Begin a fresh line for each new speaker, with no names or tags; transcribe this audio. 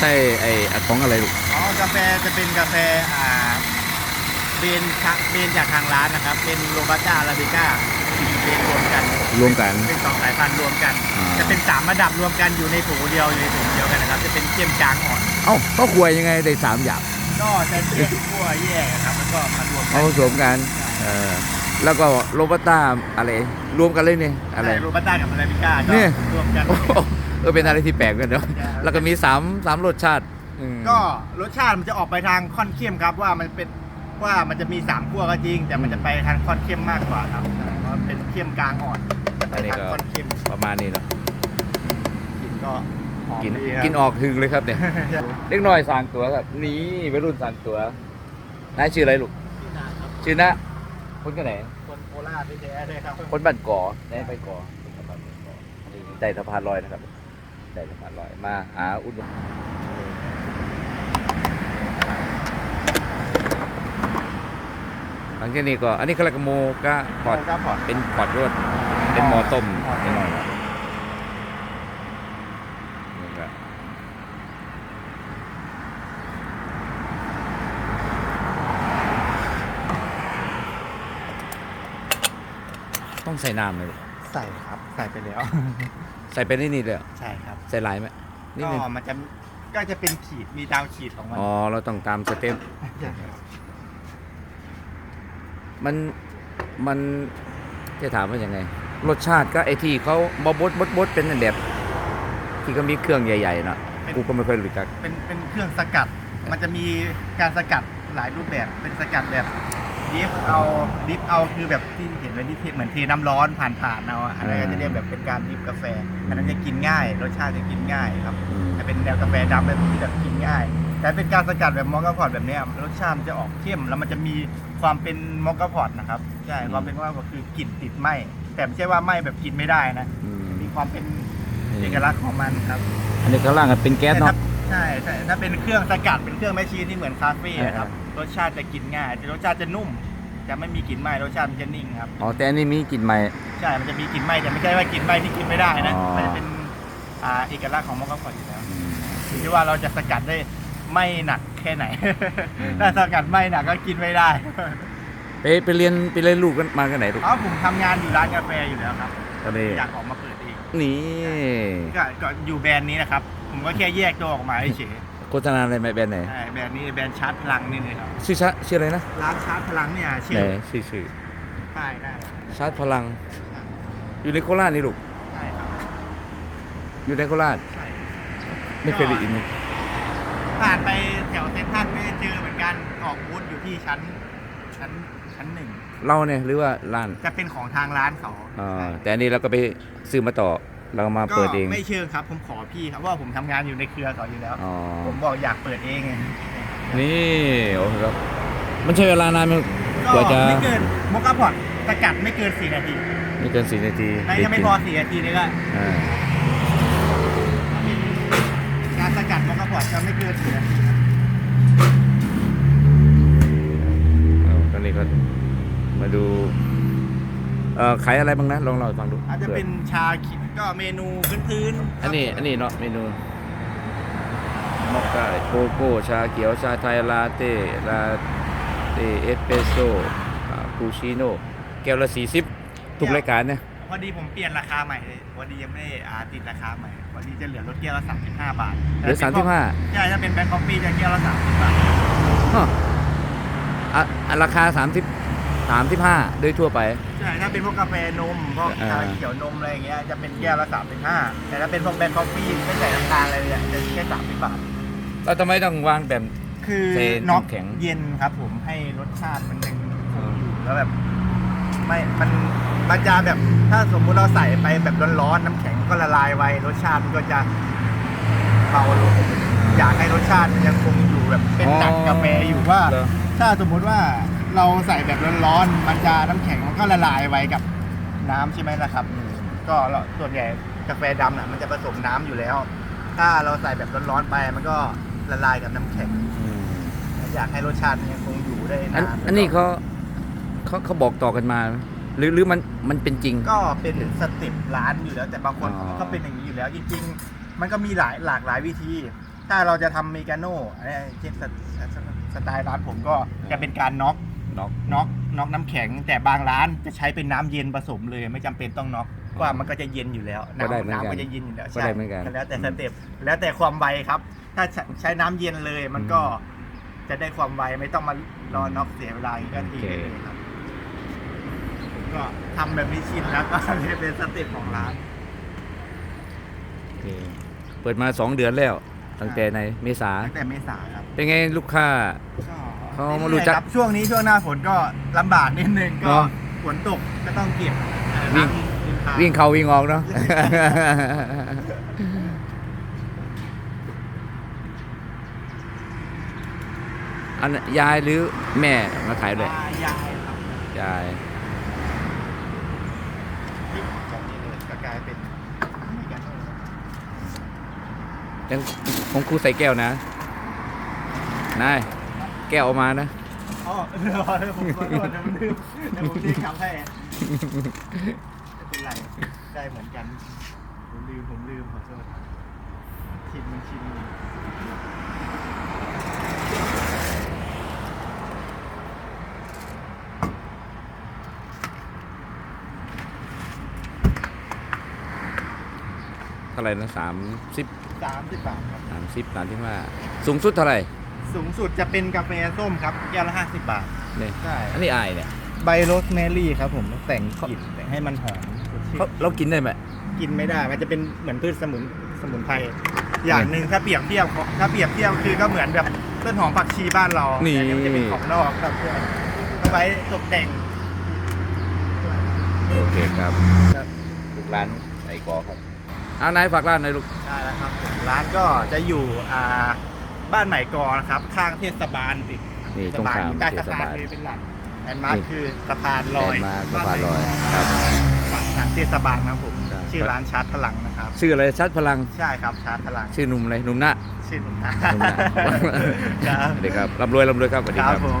ใส่ไอ้อะของอะไรลูก
อ๋อกาแฟจะเป็นกาแฟอ่าเบนชะเบนจากทางร้านนะครับ เป็นโรบัสต้าอาราบิก้าเบนรวมกัน
รวมกัน
เป็นสองสายพันธุ์รวมกัน
อ่า
จะเป็นสามระดับรวมกันอยู่ในถุงเดียวอยู่ในถุงเดียวกันนะครับ จะเป็นเข้มกลางอ่อน
เอ้าเขาควยยังไงได้สามอย่าง
ก็จะแยกขั้วแยกอะครับแล้วก็มารวมกั
เอาผสมกันเออแล้วก็โรบัสต้าอะไรรวมกันเลยนี่อะไร
ใช่โรบัสต้ากับอาราบิก้าก็
เนี่ย
รวมกัน
โอ้โหเออเป็นอะไรที่แปลกกันเนาะ
ใช่
แล้วก็มีสามสามรสชาติอืม
ก็รสชาติมันจะออกไปทางค่อนเข้มครับว่ามันเป็นว่ามันจะมีสามขั้วก็จริง แต่มันจะไปทางค่อนเข้มมากกว่าครับเพราะมันเป็นเข้มกลางอ่อนจะไป
อันนี้
ทาง
ก็
ค่อนเข้ม
ประมาณนี้เนาะ
กลิ่นก็หอม
กิน
ดีครับ
กินออกถึงเลยครับเนี่ยเล็กน้อยสั่งตัวครับนี่วัยรุ่นสั่งตัวนายชื่ออะไรลูก
ที่นาครับ
ชื่อนะคนกันไหน
คนโคราชแท้ๆเลยครับ
คนบ้านก่อได้ไปก่อคนบ้านก่อนี่ใต้สะพานลอยนะครับ ใต้สะพานลอยมาหาอุดหนุนหลังจากนี้ก็อันนี้เขาเรียกว่าโมกะพอด
ครับพอด
เป็นพอดรวดเป็นหมอต้ม
หม้อต้
นิด
ม
หน่อยครับนี่ครับต้องใส่น้ำเลย
ใส่ครับ ใส่ไปแล้ว
ใส่ไปนิดๆเลยเหรอ
ใช่ครับ
ใส่หลายไหมนิด
ก็
นึง
มันจะก็จะเป็นขีดมีดาวขีดของมัน
อ๋อเราต้องตามสเต็ป
ใช่ครับ
มันมันจะถามว่ายังไง รสชาติก็ไอที่เขาบอบดบดบดเป็นแบบที่ก็มีเครื่องใหญ่ๆเนาะกูก็ไม่ค่อยรู้จัก
เป็นเป็นเครื่องสกัด มันจะมีการสกัดหลายรูปแบบเป็นสกัดแบบ ดิฟเอาดิฟเอาคือแบบที่เห็นไว้ที่เทเหมือนเทน้ำร้อนผ่านผ่านๆเอาอะอันนั้นก็จะเรียกแบบเป็นการดิฟกาแฟอันนั้นจะกินง่าย รสชาติจะกินง่ายครับ
อืม
จะเป็นแนวกาแฟดำแบบที่แบบกินง่าย แต่เป็นการสกัดแบบมอคคาพอตแบบเนี้ยรสชาติมันจะออกเข้มแล้วมันจะมีความเป็นมอคคาพอตนะครับใช่ความเป็นว่าก็คือกลิ่นติดไหมแต่ไม่ใช่ว่าไหมแบบกินไม่ได้นะ
อืม
มีความเป็นเอกลักษณ์ของมันครับ
อันนี้ข้างล่างก็เป็นแก๊ส
แต่
เนาะ
ถ้า ใช่ใช่ถ้าเป็นเครื่องสกัดเป็นเครื่องแมชชีนที่เหมือนคาเฟ่อะครับ
เออ
รสชาติจะกินง่ายแต่รสชาติจะนุ่ม จะไม่มีกลิ่นไหม้รสชาติมันจะนิ่งครับ
อ๋อแต่อันนี้มีกลิ่นใหม่
ใช่มันจะมีกลิ่นไหม้แต่ไม่ใช่ว่ากลิ่นไหม้ที่กินไม่ได้นะ
อ๋อ
มันจะเป็นอ่าเอกลักษณ์ของมอคคาพอตอยู่แล้ว
อืม
อยู่ที่ว่าเราจะสกัดได้ไม่หนักแค่ไหน
อืม
ถ้าสกัดไม่หนักก็กินไม่ได้
ไปไปเรียนไปเรียนลูกกันมากันไหนลูก
เพราะผมทำงานอยู่ร้านกาแฟอยู่แล้วครับ
ก็เลย
อยากออกมาเปิดเอง
นี่
ก็ก็อยู่แบรนด์นี้นะครับ ผมก็แค่แยกตัวออกมาเฉย
โฆษณาอะไรไหมแบรนด์ไหน
ๆใช่แบรนด์นี้แบรนด์ชาร์จพลังนี่เลยครับ
ชื่อชาชื่ออะไรนะ
ร้านชาร์จพลังเนี่ยชื่
ไหน
อ
ชื่อชื่อ
ใช่ได้
ชาร์จพลัง อยู่ในโคราชนี่ลูก
ใช่ครับ
อยู่ในโคราช
ใช่
ไม่เคยได้ยินเลย
ผ่านไปแถวเซ็นทรัลก็จะเจอเหมือนกันออกบูธอยู่ที่ชั้น ชั้นชั้นหนึ่ง
เราเนี่ยหรือว่าร้าน
จะเป็นของทางร้านเขา
อ่า
ใช่
แต่อันนี้เราก็ไปซื้อมาต่อ เรามาเปิดเอง
ก็ไม่เชิงครับ ผมขอพี่ครับเพราะว่าผมทำงานอยู่ในเครือเขาอยู่แล้ว
อ๋อ
ผมบอกอยากเปิดเองไง
นี่โอ้โหครับ มันใช้เวลานานไหมก
ก็
ว่าจะ
ไม่เกินมกกะพอดสกัดไม่เกิน4นาที
ไม่เกินสี่นาที
ไม่ถ้าไม่พอ4นาทีนี่ก็
อ่า
การสกัดมกกะพอดจะไม่เกิน4นาที
เอาตอนนี้ก็มาดู เอ่อขายอะไรบ้างนะลองเล่าให้ฟังดู
อาจจะเป็นชาเขียวก็เมนูพื้นๆ
อันนี้อันนี้เนาะเมนูมอคค่าโกโก้ชาเขียวชาไทยลาเต้ลาเต้เอสเปรสโซ่คาปูชิโน่แก้วละสี่สิบทุกรายการเนี่ย
พอดีผมเปลี่ยนราคาใหม่เลยพอดียังไม่ได้อ่าติดราคาใหม่พอดีจะเหลือลดแก้วละ35บาท
เหลือสามสิบห้า
ใช่ถ้าเป็นแบงค์คอฟฟี่จะแก้วละ30บาท
ฮะอะอะราคาสามสิบ สามสิบห้าโดยทั่วไป
ใช่ถ้าเป็นพวกกาแฟนมพวก
อ่า
ชาเขียวนมอะไรอย่างเงี้ยจะเป็นแก้วละ35แต่ถ้าเป็นพวกแบงค์คอฟฟี่ไม่ใส่น้ำตาลอะไรเลยจะแค่30บาท
เราทำไมต้องวางแบบ
คือ
เท
น็อก
น้ำแข็ง
เย็นครับผมให้รสชาติมันยังคงอยู่แล้วแบบไม่มันมันจะแบบถ้าสมมุติเราใส่ไปแบบร้อนๆน้ำแข็งก็ละลายไวรสชาติมันก็จะเบาลงอยากให้รสชาติมันยังคงอยู่แบบเป็นดักกาแฟอยู่ว่า
เหรอ
ถ้าสมมุติว่า เราใส่แบบร้อนๆ มันจะน้ำแข็งมันก็ละลายไวกับน้ำใช่ไหมล่ะครับ ก็เราส่วนใหญ่กาแฟดำน่ะมันจะผสมน้ำอยู่แล้ว ถ้าเราใส่แบบร้อนๆไปมันก็ละลายกับน้ำแข็ง
อืม
อยากให้รสชาติมันยังคงอยู่ได้
อัน
นาน
อันนี้เขาเขาเขาบอกต่อกันมาไหมหรือหรือมันมันเป็นจริง
ก็เป็นสเติปร้านอยู่แล้วแต่บางคน
อ๋อ
ก็เป็นอย่างนี้อยู่แล้วจริงๆ มันก็มีหลายหลากหลายวิธี ถ้าเราจะทำเมกาโน่อันนี้เช่นสสสไตล์ร้านผมก็จะเป็นการน็อก
น็อก
น็อกน็อกน้ำแข็ง แต่บางร้านจะใช้เป็นน้ำเย็นผสมเลย ไม่จำเป็นต้องน็อกว่ามันก็จะเย็นอยู่แล้ว
ก็ได้เหมือนกัน
น้ำก็จะเย็นอยู่แล้ว
ก็ได้เหมือนกัน
แล้วแต่สเต็ปแล้วแต่ความไวครับ ถ้าใช้ใช้น้ำเย็นเลยมันก็จะได้ความไวไม่ต้องมารอน็อกเสียเวลาอีกก็ทีได้เลยครับผมก็ทำแบบนี้ชินแล้วก็เลยเป็นสเต็ปของร้าน
โอเคเปิดมาสองเดือนแล้ว ตั้งแต่ในเมษา
ตั้งแต่เมษาครับ
เป็นไงลูกค้าเขามารู้จัก
คบช่วงนี้ช่วงหน้าฝนก็ลำบากนิดนึงก็
เนอะ
ฝนตกก็ต้องเก็บ
วิ่ง
ริมทาง
วิ่งเข้าวิ่งออกเนาะ อันยายหรือแม่มาขายเลย
อ่ายายครับ
ยาย
ที่จากนี้เลยก็กลายเป็นไม่กัน
ยังของครูใส่แก้วนะ นาย แก้วเออกมานะ
อ๋อเดี๋ยวผมขอโทษนะผมลืมเดี๋ยวผมรีบทำให้ไม่เป็นไรได้เหมือนกัน ผมลืมผมลืมขอโทษชินมันชินอยู่
เท่าไหร่นะสามสิบ
สามสิบบาทครับ
สามสิบสามที่ว่าสูงสุดเท่าไหร่
สูงสุดจะเป็นกาแฟส้มครับแก้วละห้าสิบบาท
เนี่ย
ใช่
อันนี้อายเนี่ย
ใบโรสแมรี่ครับผมแต่งกลิ่นแต่งให้มันหอมสดชื่น
เขาเรากินได้ไหม
กินไม่ได้ มันจะเป็นเหมือนพืชสมุนสมุนไพร อย่างหนึ่งถ้าเปรียบเทียบถ้าเปรียบเทียบคือก็เหมือนแบบต้นหอมผักชีบ้านเรา
นี่
แต่มันจะเป็นของนอกครับเพื่อนเอาไว้ตกแต่ง
โอเคครับลูกร้านใส่กอครับ เอานายฝากร้านหน่อยลูก
ใช่แล้วครับผมร้านก็จะอยู่อ่า บ้านใหม่กอนะครับ ข้างเทศบาลสิ
นี่
เทศ
ตรง
บาล
ข้าม
อยู่ใต้
เท
สะ
ศ
พาน
บาล
เลยเป็นหลักแอนมาร์ค
นี่
คือสะพานลอย
แลนด์มาร์คสะพานลอยครับ
ฝั่งทางเทศบาลนะครับผม
ครับ
ชื่อร้านชาร์จพลังนะครับ
ชื่ออะไรชัดพลัง
ใช่ครับชาร์จพลัง
ชื่อหนุ่มอะไรหนุ่มหน้า
ชื่อหนุ่มนะ
หนุ่มหน้า
ครับ
สวัสดีครับร่ำรวยร่ำรวยครับสวัสดี
ค
ค
รั
รั
บบผม